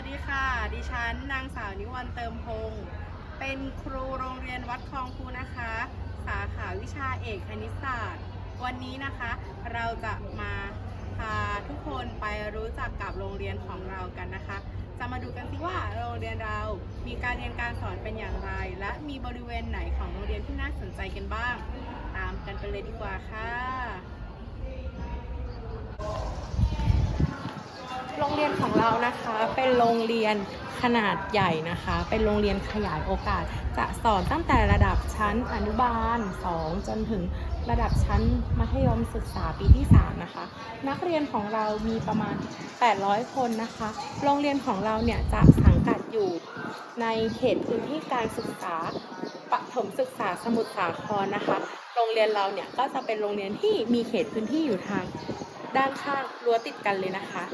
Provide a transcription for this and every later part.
วัสดีค่ะ ดิฉันนางสาวนิวันเติมพงศ์เป็นครูโรงเรียนวัดคลองคูนะคะ สาขาวิชาเอกคณิตศาสตร์ วันนี้นะคะ เราจะมาพาทุกคนไปรู้จักกับโรงเรียนของเรากันนะคะ จะมาดูกันสิว่าโรงเรียนเรา มีการเรียนการสอนเป็นอย่างไร และมีบริเวณไหนของโรงเรียนที่น่าสนใจกันบ้าง ตามกันไปเลยดีกว่าค่ะ รงเรียนของเรานะคะ เป็นโรงเรียนขนาดใหญ่นะคะ เป็นโรงเรียนขยายโอกาส จะสอนตั้งแต่ระดับชั้นอนุบาล 2 จนถึงระดับชั้นมัธยมศึกษาปีที่ 3 นะคะ นักเรียนของเรามีประมาณ 800 คนนะคะ โรงเรียนของเราเนี่ยจะสังกัดอยู่ในเขตพื้นที่การศึกษาปฐมศึกษาสมุทรสาครนะคะ โรงเรียนเราเนี่ยก็จะเป็นโรงเรียนที่มีเขตพื้นที่อยู่ทางด้านข้างรั้วติดกันเลยนะคะ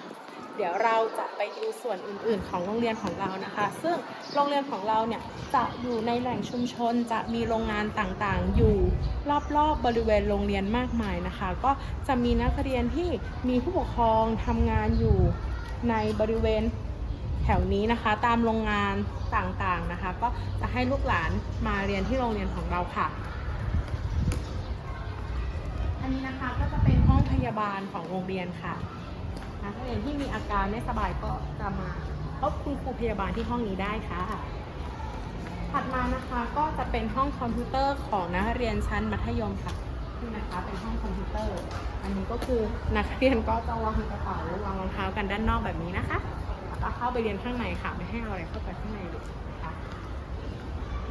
เดี๋ยวเราจะไปดูส่วนอื่นๆ ของโรงเรียนของเรานะคะ ซึ่งโรงเรียนของเราเนี่ยจะอยู่ในแหล่งชุมชน จะมีโรงงานต่างๆ อยู่รอบๆบริเวณโรงเรียนมากมายนะคะ ก็จะมีนักเรียนที่มีผู้ปกครองทำงานอยู่ในบริเวณแถวนี้นะคะ ตามโรงงานต่างๆนะคะ ก็จะให้ลูกหลานมาเรียนที่โรงเรียนของเราค่ะอันนี้นะคะก็จะเป็นห้องพยาบาลของโรงเรียนค่ะ นักเรียนที่มีอาการไม่สบายก็จะมาพบคุณครูพยาบาลที่ห้องนี้ได้ค่ะ ถัดมานะคะก็จะเป็นห้องคอมพิวเตอร์ของนักเรียนชั้นมัธยมค่ะนี่นะคะเป็นห้องคอมพิวเตอร์ อันนี้ก็คือนักเรียนก็จะวางกระเป๋าวางรองเท้ากันด้านนอกแบบนี้นะคะแล้วก็เข้าไปเรียนข้างในค่ะไม่ให้เอาอะไรเข้าไปข้างในเลยนะคะ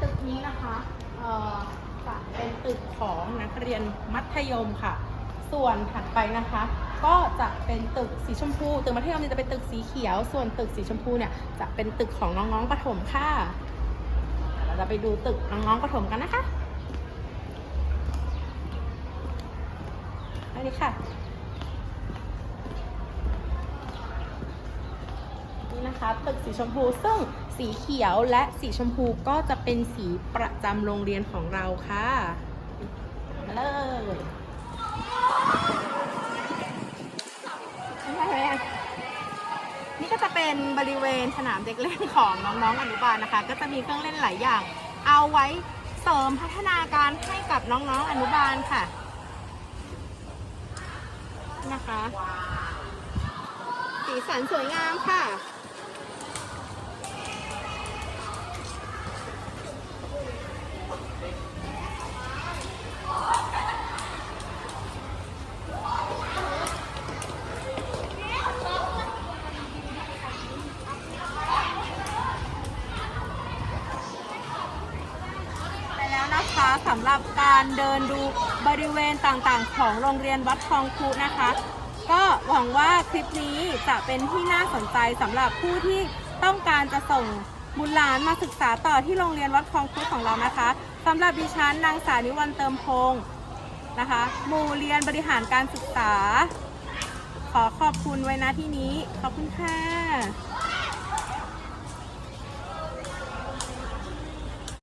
ตึกนี้นะคะจะเป็นตึกของนักเรียนมัธยมค่ะ ส่วนถัดไปนะคะ ก็จะเป็นตึกสีชมพู ตึกมัธยมเนี่ยจะเป็นตึกสีเขียว ส่วนตึกสีชมพูเนี่ยจะเป็นตึกของน้องๆประถมค่ะ เราจะไปดูตึกน้องๆประถมกันนะคะอันนี้ค่ะนี่นะคะตึกสีชมพูซึ่งสีเขียวและสีชมพูก็จะเป็นสีประจำโรงเรียนของเราค่ะมาเลยนี่ค่ะแม่นี่ก็จะ เป็นบริเวณสนามเด็กเล่นของน้องๆอนุบาลนะคะ ก็จะมีเครื่องเล่นหลายอย่าง เอาไว้เสริมพัฒนาการให้กับน้องๆอนุบาลค่ะนะคะ สีสันสวยงามค่ะ ไปแล้วนะคะ สำหรับการเดินดูบริเวณต่างๆ ของโรงเรียนวัดทองคูนะคะ ก็หวังว่าคลิปนี้จะเป็นที่น่าสนใจสำหรับผู้ที่ต้องการจะส่งบุตรหลานมาศึกษาต่อที่โรงเรียนวัดคลองคุดของเรานะคะสำหรับดิฉันนางสาวนิวันเติมพงศ์นะคะหมู่เรียนบริหารการศึกษา ขอขอบคุณไว้นะที่นี้ ขอบคุณค่ะ